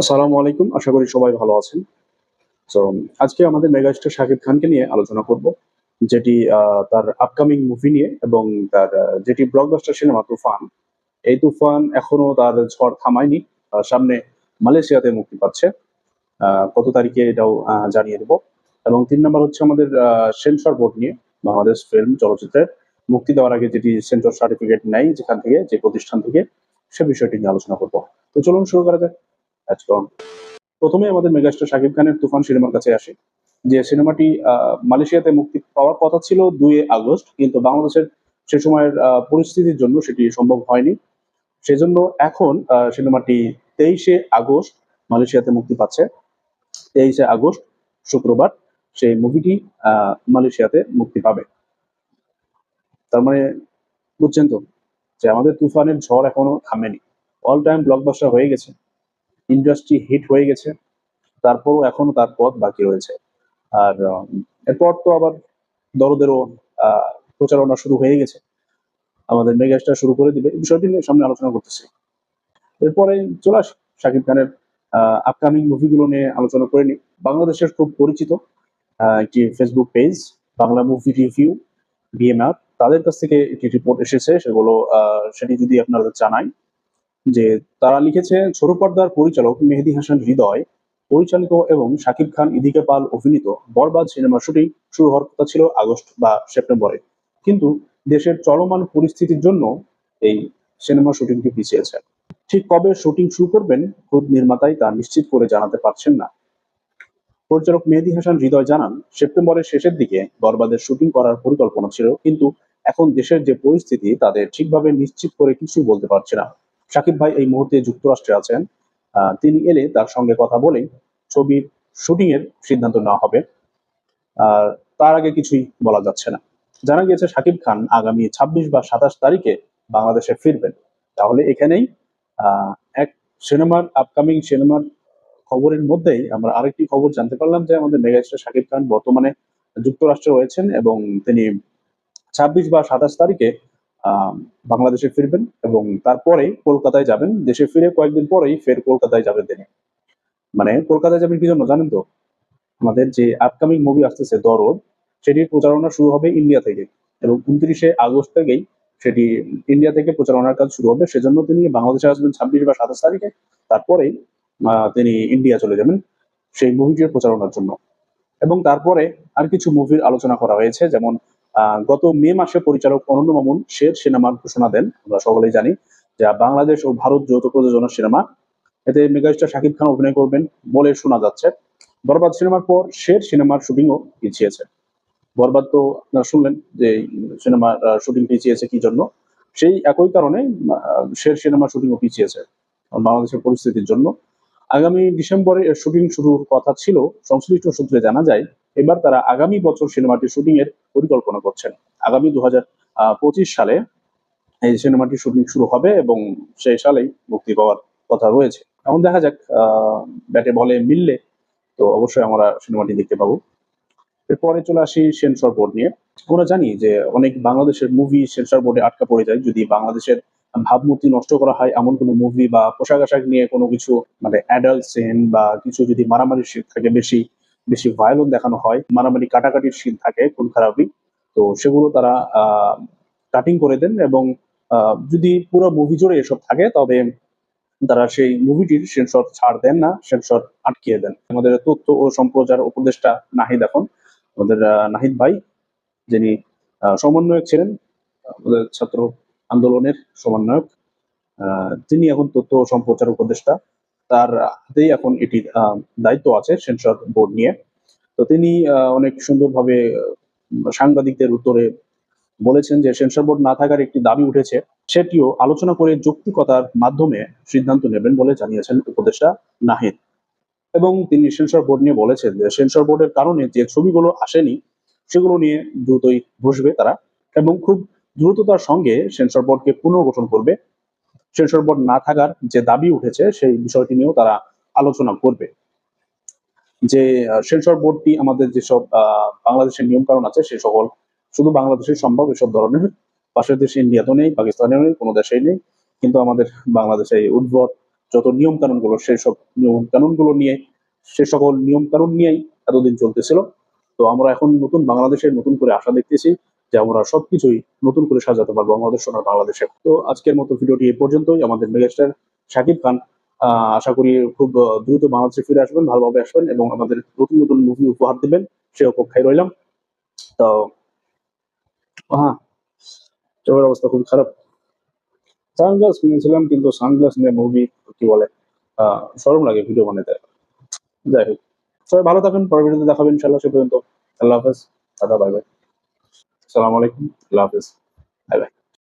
আসসালামু আলাইকুম। আশা করি সবাই ভালো আছেন। তো আজকে আমাদের মেগাস্টার শাকিব খানকে নিয়ে আলোচনা করব, যেটি তার আপকামিং মুভি নিয়ে এবং তার যেটি ব্লকবাস্টার সিনেমা তুফান। এই তুফান এখনও তার ঝড় থামায়নি সামনে মালয়েশিয়াতে মুক্তি পাচ্ছে। কত তারিখে এটাও জানিয়ে দেব। এবং তিন নম্বর হচ্ছে আমাদের সেন্সর বোর্ড নিয়ে বাংলাদেশ ফিল্ম চলচ্চিত্রের মুক্তি দেওয়ার আগে যেটি সেন্সর সার্টিফিকেট নেয় যেখান থেকে, যে প্রতিষ্ঠান থেকে, সে বিষয়টি নিয়ে আলোচনা করব। তো চলুন শুরু করা যাক। প্রথমে আমাদের মেগাস্টার শাকিব খানের তুফান সিনেমার কাছে আসে, যে সিনেমাটি মালয়েশিয়াতে মুক্তি পাওয়ার কথা ছিল দুই আগস্ট, কিন্তু বাংলাদেশের সে সময়ের পরিস্থিতির জন্য সেটি সম্ভব হয়নি। সেজন্য এখন সিনেমাটি তেইশে আগস্ট মালয়েশিয়াতে মুক্তি পাচ্ছে। তেইশে আগস্ট, শুক্রবার, সেই মুভিটি মালয়েশিয়াতে মুক্তি পাবে। তার মানে বুঝছেন তো, যে আমাদের তুফানের ঝড় এখনও থামেনি। অল টাইম ব্লকবাস্টার হয়ে গেছে। ইন্ডাস্ট্রি হিট হয়ে গেছে। তারপরও এখনও তার পথ বাকি রয়েছে। আর এরপর তো আবার দরদেরও প্রচারণা শুরু হয়ে গেছে। আমাদের মেগাস্টার শুরু করে দিবে। এই বিষয়টি নিয়ে সামনে আলোচনা করতেছি। এরপরে চলে আসি শাকিব খানের আপকামিং মুভিগুলো নিয়ে আলোচনা করে নিই। বাংলাদেশের খুব পরিচিত একটি Facebook page Bangla movie review BMR তাদের কাছ থেকে একটি রিপোর্ট এসেছে। সেগুলো সেটি যদি আপনারা জানাই যে তারা লিখেছে, ছোট পর্দার পরিচালক মেহেদি হাসান হৃদয়, পরিচালিত এবং শাকিব খান, ইদিকে পাল অভিনীত বরবাদ সিনেমার শুটিং শুরু হওয়ার কথা ছিল আগস্ট বা সেপ্টেম্বরে। কিন্তু দেশের চলমান পরিস্থিতির জন্য এই সিনেমা শুটিংটি পিছিয়েছে। ঠিক কবে শুটিং শুরু করবেন খুদ নির্মাতাই তা নিশ্চিত করে জানাতে পারছেন না। পরিচালক মেহেদি হাসান হৃদয় জানান, সেপ্টেম্বরের শেষের দিকে বরবাদের শুটিং করার পরিকল্পনা ছিল, কিন্তু এখন দেশের যে পরিস্থিতি, তাদের ঠিকভাবে নিশ্চিত করে কিছু বলতে পারছে না। শাকিব ভাই এই মুহূর্তে যুক্তরাষ্ট্রে আছেন। তিনি এলে তার সঙ্গে কথা বলেই ছবির শুটিং এর সিদ্ধান্ত নেওয়া হবে। তার আগে কিছুই বলা যাচ্ছে না। জানা গিয়েছে শাকিব খান আগামী ছাব্বিশ বা সাতাশ তারিখে বাংলাদেশে ফিরবেন। তাহলে এখানেই এক সিনেমার আপকামিং সিনেমার খবরের মধ্যেই আমরা আরেকটি খবর জানতে পারলাম যে আমাদের মেগাস্টার শাকিব খান বর্তমানে যুক্তরাষ্ট্রে রয়েছেন এবং তিনি ছাব্বিশ বা সাতাশ তারিখে বাংলাদেশে ফিরবেন এবং তারপরে কলকাতায় যাবেন। দেশে ফিরে কয়েকদিন পরেই ফের কলকাতায় যাবেন তিনি। মানে কলকাতায় যাবেন কি জন্য জানেন তো? আমাদের যে আপকামিং মুভি আসতেছে, দরদ, সেটির প্রচারণা শুরু হবে ইন্ডিয়া থেকে এবং উনত্রিশে আগস্ট থেকেই সেটি ইন্ডিয়া থেকে প্রচারণার কাজ শুরু হবে। সেজন্য তিনি বাংলাদেশে আসবেন ছাব্বিশ বা সাতাশ তারিখে। তারপরেই তিনি ইন্ডিয়া চলে যাবেন সেই মুভিটির প্রচারণার জন্য। এবং তারপরে আর কিছু মুভির আলোচনা করা হয়েছে, যেমন গত মে মাসে পরিচালক অনন্ত মামুন শের সিনেমার ঘোষণা দেন। আমরা সকলেই জানি যা বাংলাদেশ ও ভারত যৌথ প্রযোজনা সিনেমা। এতে মেগাস্টার শাকিব খান অভিনয় করবেন বলে শোনা যাচ্ছে। বরবাদ সিনেমার পর শের সিনেমার শুটিংও পিছিয়েছে। বরবাদ তো আপনারা শুনলেন যে সিনেমার শুটিং পিছিয়েছে কি জন্য? সেই একই কারণে শের সিনেমার শুটিংও পিছিয়েছে বাংলাদেশের পরিস্থিতির জন্য। আগামী ডিসেম্বরে শুটিং শুরুর কথা ছিল। সংশ্লিষ্ট সূত্রে জানা যায় এবার তারা আগামী বছর সিনেমাটির শুটিং এর পরিকল্পনা করছেন। আগামী দু সালে এই সিনেমাটির শুটিং শুরু হবে এবং সেই সালেই মুক্তি পাওয়ার কথা রয়েছে। এখন দেখা যাক ব্যাটে বলে মিললে তো অবশ্যই আমরা সিনেমাটি দেখতে পাবো। এরপরে চলে আসি সেন্সর বোর্ড নিয়ে। আমরা জানি যে অনেক বাংলাদেশের মুভি সেন্সর বোর্ডে আটকা পড়ে যায়। যদি বাংলাদেশের ভাবমূর্তি নষ্ট করা হয় এমন কোনো মুভি বা পোশাক আশাক নিয়ে কোনো কিছু মানে অ্যাডাল্ট সিন বা কিছু যদি মারামারির সিন থাকে বেশি বেশি ভায়োলেন দেখানো হয়, মারামারি কাটাকাটির সিন থাকে খুন খারাপই তো সেগুলো তারা কাটিং করে দেন এবং যদি পুরো মুভি জুড়ে এসব থাকে, তবে তারা সেই মুভিটির সেন্সর ছাড় দেন না সেন্সর আটকিয়ে দেন। আমাদের তথ্য ও সম্প্রচার উপদেষ্টা নাহিদ এখন, আমাদের নাহিদ ভাই, যিনি সমন্বয়ক ছিলেন, আমাদের ছাত্র আন্দোলনের সমন্বয়ক তিনি এখন তথ্য ও সম্প্রচার উপদেষ্টা। তার হাতেই এখন আহ, দায়িত্ব আছে সেন্সর বোর্ড নিয়ে। তো তিনি অনেক সুন্দরভাবে সাংবাদিকদের উত্তরে বলেছেন যে সেন্সর বোর্ড না থাকার একটি দাবি উঠেছে। সেটিও আলোচনা করে যৌক্তিকতার মাধ্যমে সিদ্ধান্ত নেবেন বলে জানিয়েছেন উপদেষ্টা নাহিদ। এবং তিনি সেন্সর বোর্ড নিয়ে বলেছেন যে সেন্সর বোর্ডের কারণে যে ছবিগুলো আসেনি সেগুলো নিয়ে দ্রুতই বসবে তারা এবং খুব দ্রুততার সঙ্গে সেন্সর বোর্ডকে পুনর্গঠন করবে। সেন্সর বোর্ড না থাকার যে দাবি উঠেছে, সেই বিষয়টি নিয়েও তারা আলোচনা করবে। যে সেন্সর বোর্ডটি আমাদের যেসব বাংলাদেশের নিয়ম কানুন আছে, সে সকল শুধু বাংলাদেশে সম্ভব, এসব ধরনের পাশের দেশে ইন্ডিয়াতেও নেই, পাকিস্তানেও নেই, কোনো দেশেই নেই। কিন্তু আমাদের বাংলাদেশে এই উদ্ভট যত নিয়ম কানুনগুলো সেই নিয়ম কানুনগুলো নিয়ে, সে সকল নিয়ম কানুন নিয়েই এতদিন চলতেছিল। তো আমরা এখন নতুন বাংলাদেশের নতুন করে আশা দেখতেছি যে আমরা সবকিছুই নতুন করে সাজাতে পারব আমাদের সোনার বাংলাদেশে। তো আজকের মতো ভিডিওটি এই পর্যন্তই। আমাদের মেগাস্টার শাকিব খান আশা করি খুব দ্রুত বাংলাদেশে ফিরে আসবেন, ভালোভাবে আসবেন এবং আমাদের নতুন নতুন মুভি উপহার দিবেন। সে অপেক্ষায় রইলাম। তো হ্যাঁ চোখের অবস্থা খুব খারাপ। সানগ্লাস কিনেছিলাম, কিন্তু সানগ্লাস নিয়ে মুভি কি বলে সরম লাগে ভিডিও বানাতে। যাই হোক, সবাই ভালো থাকেন পরের ভিডিওতে দেখাবেন ইনশাল্লাহ সে পর্যন্ত। আল্লাহ হাফেজ দাদা বাই বাই। আসসালামু আলাইকুম আল্লাহ হাফিজ। Bye bye